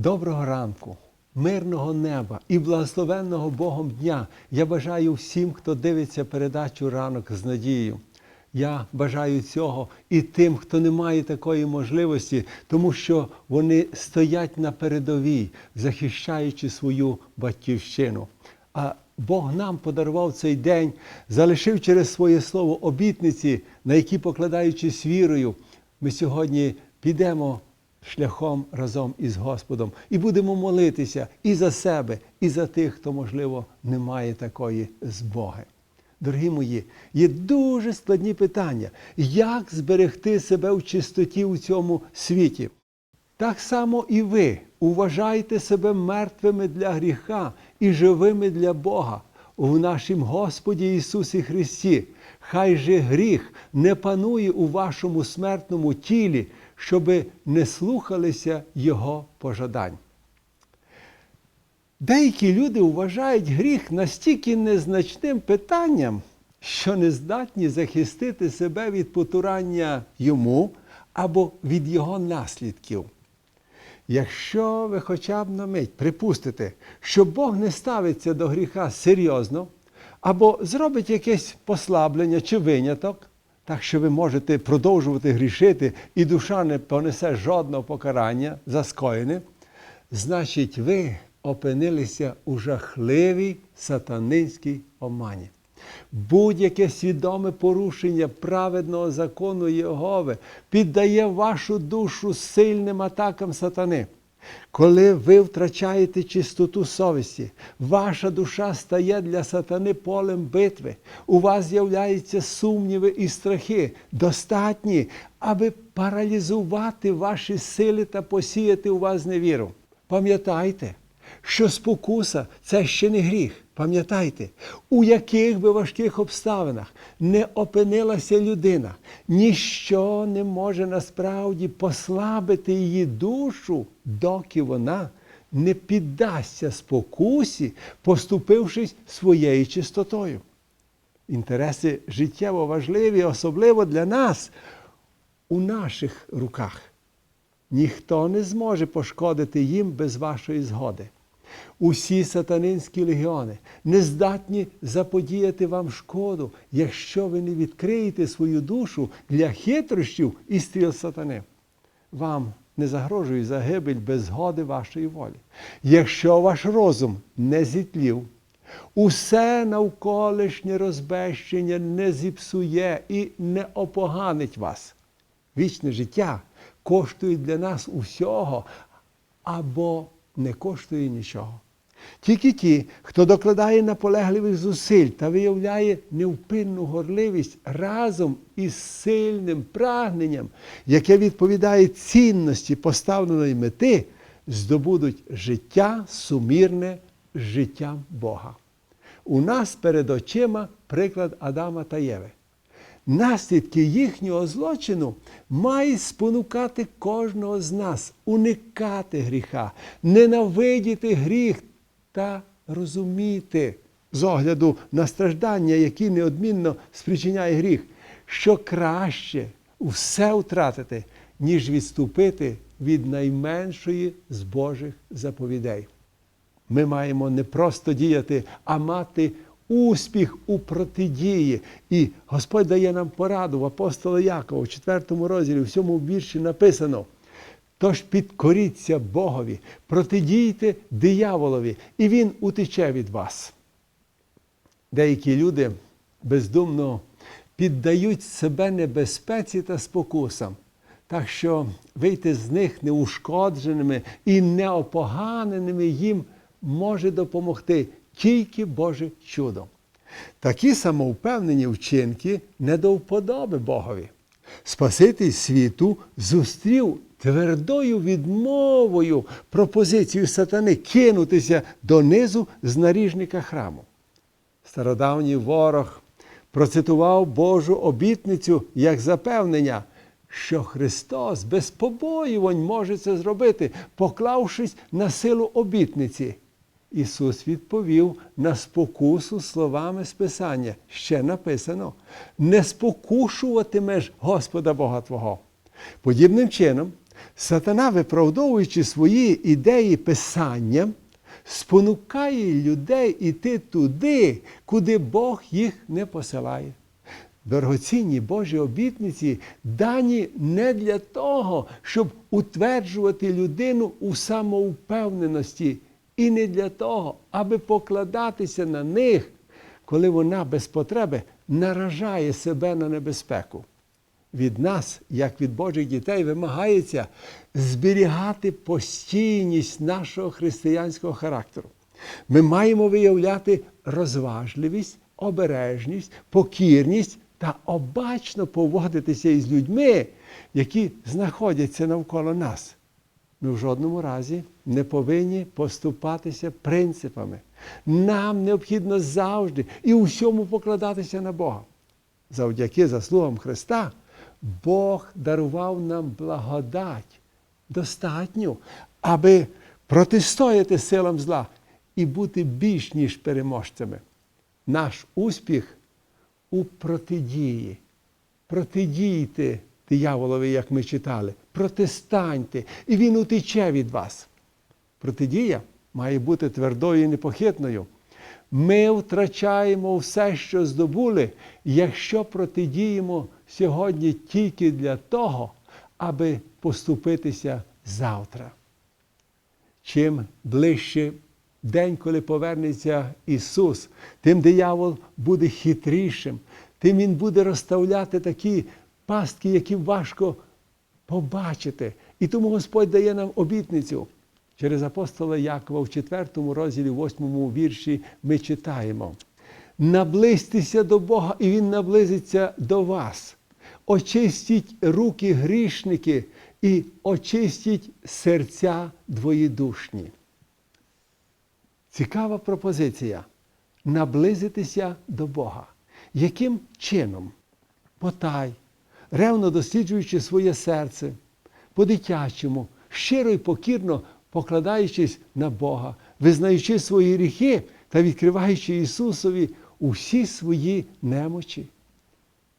Доброго ранку, мирного неба і благословенного Богом дня. Я бажаю всім, хто дивиться передачу ранок з надією. Я бажаю цього і тим, хто не має такої можливості, тому що вони стоять на передовій, захищаючи свою батьківщину. А Бог нам подарував цей день, залишив через своє слово обітниці, на які, покладаючись вірою, ми сьогодні підемо шляхом разом із Господом і будемо молитися і за себе, і за тих, хто, можливо, не має такої збоги. Дорогі мої, є дуже складні питання, як зберегти себе в чистоті у цьому світі. Так само і ви уважайте себе мертвими для гріха і живими для Бога у нашім Господі Ісусі Христі. Хай же гріх не панує у вашому смертному тілі, щоби не слухалися Його пожадань. Деякі люди вважають гріх настільки незначним питанням, що не здатні захистити себе від потурання йому або від його наслідків. Якщо ви хоча б на мить припустите, що Бог не ставиться до гріха серйозно, або зробить якесь послаблення чи виняток, так що ви можете продовжувати грішити, і душа не понесе жодного покарання за скоєне, значить, ви опинилися у жахливій сатанинській омані. Будь-яке свідоме порушення праведного закону Єгови піддає вашу душу сильним атакам сатани. Коли ви втрачаєте чистоту совісті, ваша душа стає для сатани полем битви. У вас з'являються сумніви і страхи, достатні, аби паралізувати ваші сили та посіяти у вас невіру. Пам'ятайте, що спокуса це ще не гріх. Пам'ятайте, у яких би важких обставинах не опинилася людина, ніщо не може насправді послабити її душу, доки вона не піддасться спокусі, поступившись своєю чистотою. Інтереси життєво важливі, особливо для нас у наших руках. Ніхто не зможе пошкодити їм без вашої згоди. Усі сатанинські легіони не здатні заподіяти вам шкоду, якщо ви не відкриєте свою душу для хитрощів і стріл сатани. Вам не загрожує загибель без згоди вашої волі. Якщо ваш розум не зітлів, усе навколишнє розбещення не зіпсує і не опоганить вас. Вічне життя коштує для нас усього або не коштує нічого. Тільки ті, хто докладає наполегливих зусиль та виявляє невпинну горливість разом із сильним прагненням, яке відповідає цінності поставленої мети, здобудуть життя сумірне життям Бога. У нас перед очима приклад Адама та Єви. Наслідки їхнього злочину мають спонукати кожного з нас уникати гріха, ненавидіти гріх та розуміти з огляду на страждання, які неодмінно спричиняє гріх, що краще все втратити, ніж відступити від найменшої з Божих заповідей. Ми маємо не просто діяти, а мати успіх у протидії. І Господь дає нам пораду в апостола Якова, в 4 розділі, в цьому вірші написано. Тож підкоріться Богові, протидійте дияволові, і він утече від вас. Деякі люди бездумно піддають себе небезпеці та спокусам, так що вийти з них неушкодженими і неопоганеними їм може допомогти тільки Боже чудо. Такі самовпевнені вчинки не до вподоби Богові. Спаситель світу зустрів твердою відмовою пропозицію сатани кинутися донизу з наріжника храму. Стародавній ворог процитував Божу обітницю як запевнення, що Христос без побоювань може це зробити, поклавшись на силу обітниці. Ісус відповів на спокусу словами з Писання. Ще написано: не спокушуватимеш Господа Бога Твого. Подібним чином, Сатана, виправдовуючи свої ідеї писання, спонукає людей іти туди, куди Бог їх не посилає. Дорогоцінні Божі обітниці дані не для того, щоб утверджувати людину у самоупевненості, і не для того, аби покладатися на них, коли вона без потреби наражає себе на небезпеку. Від нас, як від Божих дітей, вимагається зберігати постійність нашого християнського характеру. Ми маємо виявляти розважливість, обережність, покірність та обачно поводитися із людьми, які знаходяться навколо нас. Ми в жодному разі не повинні поступатися принципами. Нам необхідно завжди і у всьому покладатися на Бога. Завдяки заслугам Христа Бог дарував нам благодать достатню, аби протистояти силам зла і бути більш ніж переможцями. Наш успіх у протидії. Протидійте дияволові, як ми читали, протистаньте, і він утече від вас. Протидія має бути твердою і непохитною. Ми втрачаємо все, що здобули, якщо протидіємо сьогодні тільки для того, аби поступитися завтра. Чим ближче день, коли повернеться Ісус, тим диявол буде хитрішим, тим Він буде розставляти такі пастки, які важко побачити. І тому Господь дає нам обітницю. Через апостола Якова в 4 розділі, 8 вірші ми читаємо: наблизьтеся до Бога, і Він наблизиться до вас. Очистіть руки грішники і очистіть серця двоєдушні. Цікава пропозиція наблизитися до Бога. Яким чином? Потай, ревно досліджуючи своє серце, по-дитячому, щиро і покірно покладаючись на Бога, визнаючи свої гріхи та відкриваючи Ісусові усі свої немочі.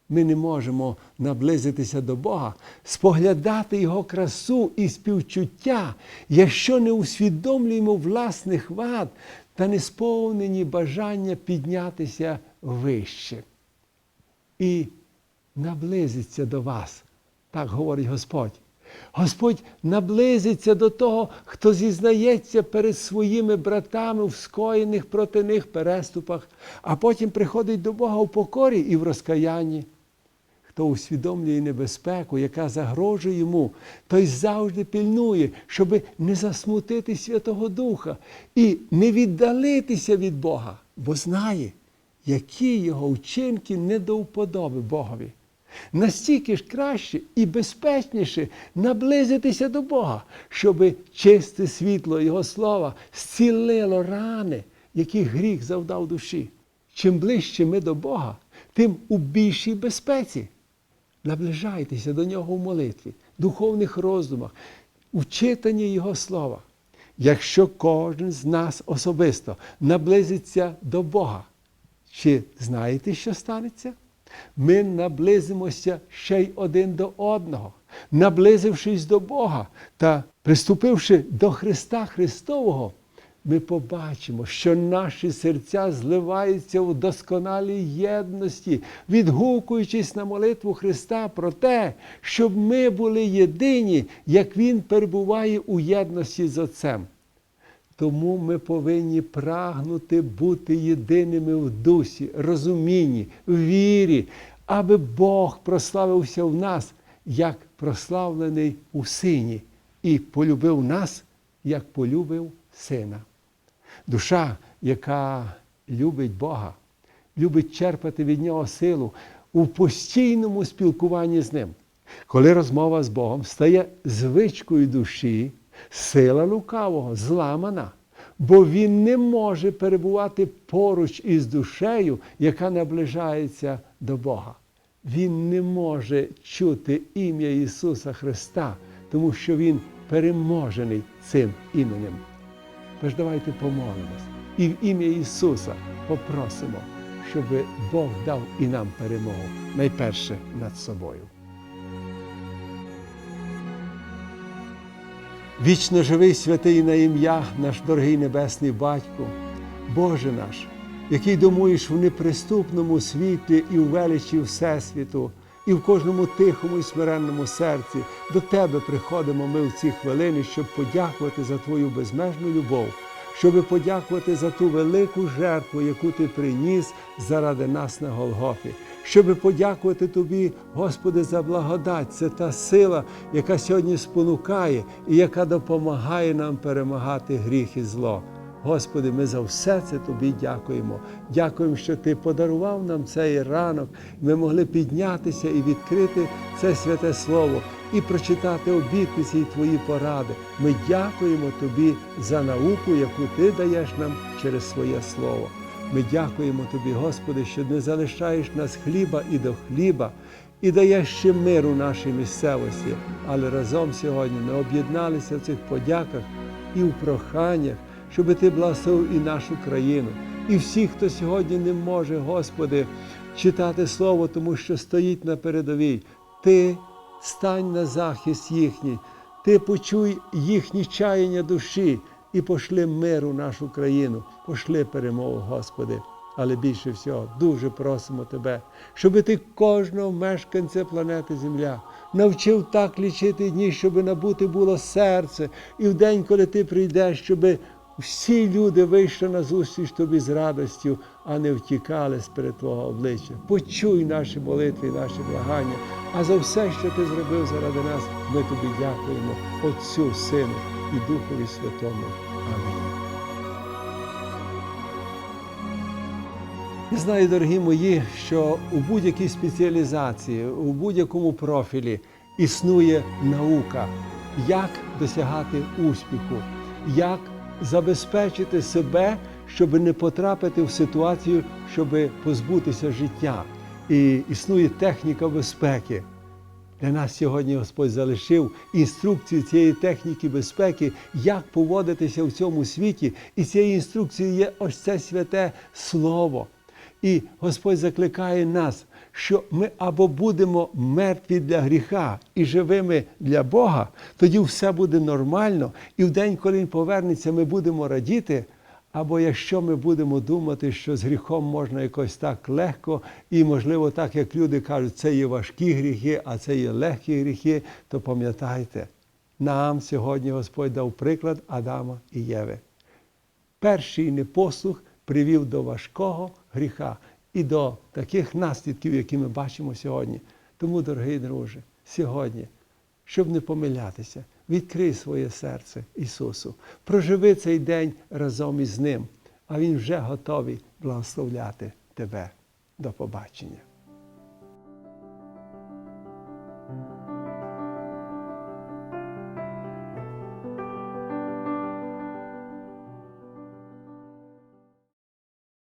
Ми не можемо наблизитися до Бога, споглядати Його красу і співчуття, якщо не усвідомлюємо власних вад та не сповнені бажання піднятися вище. І наблизиться до вас, так говорить Господь. Господь наблизиться до того, хто зізнається перед своїми братами в скоєних проти них переступах, а потім приходить до Бога в покорі і в розкаянні. Хто усвідомлює небезпеку, яка загрожує йому, той завжди пильнує, щоб не засмутити Святого Духа і не віддалитися від Бога, бо знає, які його вчинки не до вподоби Богові. Настільки ж краще і безпечніше наблизитися до Бога, щоб чисте світло Його слова зцілило рани, які гріх завдав душі. Чим ближче ми до Бога, тим у більшій безпеці. Наближайтеся до Нього в молитві, духовних роздумах, у читанні Його слова. Якщо кожен з нас особисто наблизиться до Бога, чи знаєте, що станеться? Ми наблизимося ще й один до одного, наблизившись до Бога та приступивши до Христа Христового, ми побачимо, що наші серця зливаються у досконалій єдності, відгукуючись на молитву Христа про те, щоб ми були єдині, як Він перебуває у єдності з Отцем. Тому ми повинні прагнути бути єдиними в дусі, розумінні, в вірі, аби Бог прославився в нас, як прославлений у Сині, і полюбив нас, як полюбив Сина. Душа, яка любить Бога, любить черпати від Нього силу у постійному спілкуванні з Ним. Коли розмова з Богом стає звичкою душі, сила лукавого зламана, бо він не може перебувати поруч із душею, яка наближається до Бога. Він не може чути ім'я Ісуса Христа, тому що Він переможений цим іменем. Тож давайте помолимось і в ім'я Ісуса попросимо, щоб Бог дав і нам перемогу найперше над собою. Вічно живий святий на ім'я, наш дорогий Небесний Батько, Боже наш, який домуєш в неприступному світлі і в величі Всесвіту, і в кожному тихому і смиренному серці до Тебе приходимо ми в ці хвилини, щоб подякувати за Твою безмежну любов, щоб подякувати за ту велику жертву, яку Ти приніс заради нас на Голгофі, щоб подякувати Тобі, Господи, за благодать. Це та сила, яка сьогодні спонукає і яка допомагає нам перемагати гріх і зло. Господи, ми за все це Тобі дякуємо. Дякуємо, що Ти подарував нам цей ранок. Ми могли піднятися і відкрити це святе Слово і прочитати обітниці і Твої поради. Ми дякуємо Тобі за науку, яку Ти даєш нам через своє Слово. Ми дякуємо Тобі, Господи, що не залишаєш нас хліба і до хліба, і даєш ще мир у нашій місцевості. Але разом сьогодні ми об'єдналися в цих подяках і в проханнях, щоб Ти благословив і нашу країну, і всіх, хто сьогодні не може, Господи, читати Слово, тому що стоїть на передовій. Ти стань на захист їхній, Ти почуй їхні чаяння душі і пошли мир у нашу країну, пошли перемогу, Господи. Але більше всього дуже просимо Тебе, щоб ти кожного мешканця планети Земля навчив так лічити дні, щоб набути було серце, і в день, коли ти прийдеш, щоб всі люди вийшли на зустріч тобі з радістю, а не втікали з перед Твого обличчя. Почуй наші молитви, наші благання. А за все, що ти зробив заради нас, ми тобі дякуємо, Отцю, Сину і Духові Святому. Амінь. Я знаю, дорогі мої, що у будь-якій спеціалізації, у будь-якому профілі існує наука, як досягати успіху, як забезпечити себе, щоб не потрапити в ситуацію, щоб позбутися життя. І існує техніка безпеки. Для нас сьогодні Господь залишив інструкцію цієї техніки безпеки, як поводитися в цьому світі. І цією інструкцією є ось це святе Слово. І Господь закликає нас, що ми або будемо мертві для гріха і живими для Бога, тоді все буде нормально, і в день, коли Він повернеться, ми будемо радіти. Або якщо ми будемо думати, що з гріхом можна якось так легко, і, можливо, так як люди кажуть, це є важкі гріхи, а це є легкі гріхи, то пам'ятайте, нам сьогодні Господь дав приклад Адама і Єви. Перший непослух привів до важкого гріха і до таких наслідків, які ми бачимо сьогодні. Тому, дорогий друже, сьогодні, щоб не помилятися, відкрий своє серце Ісусу, проживи цей день разом із Ним, а Він вже готовий благословляти тебе. До побачення.